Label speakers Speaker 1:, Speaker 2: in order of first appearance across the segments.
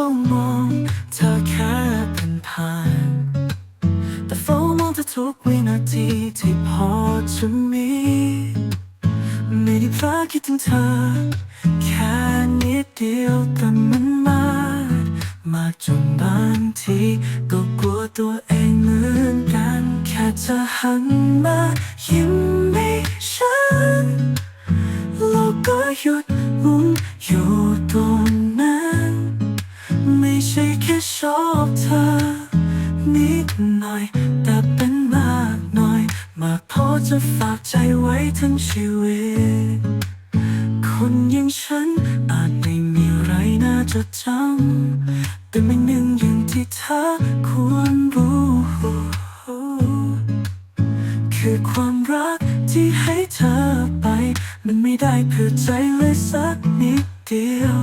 Speaker 1: ฝ้ามองเธอแค่ผ่านผ่านแต่เฝ้ามองเธอทุกวินาทีที่พอจะมี ไม่ได้พลาดคิดถึงเธอ แค่นิดเดียวแต่มันมากมากจนบางทีก็กลัวตัวเองเหมือนกัน แค่จะหันมายิ้มให้ฉันโลกก็หยุดหมุนอยู่ตรง ชอบเธอ นิดหน่อย แต่เป็นมากหน่อย มากพอจะฝากใจไว้ทั้งชีวิต คนอย่างฉันอาจไม่มีอะไรน่าจะจำแต่ไม่หนึ่งอย่างที่เธอควรรู้ คือความรักที่ให้เธอไป มันไม่ได้เพื่อใจเลยสักนิดเดียว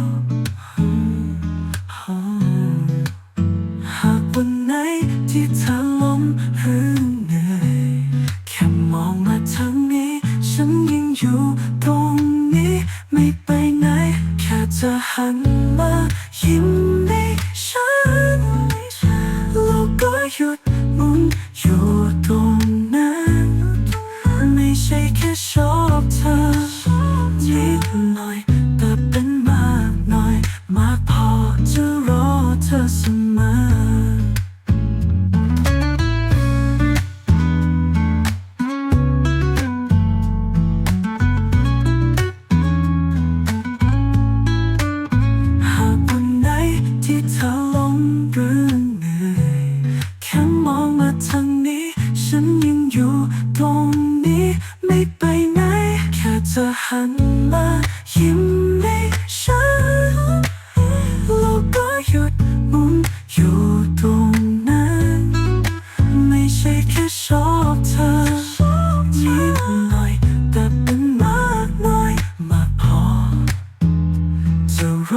Speaker 1: หรือแค่มองมาทางนี้ ฉันยังอยู่ตรงนี้ ไม่ไปไหน แค่จะหันมายิ้มให้ฉันโลกก็หยุดมุนอยู่ตรงนั้น ไม่ใช่แค่ชอบเธอนิดหน่อย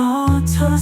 Speaker 1: 너처럼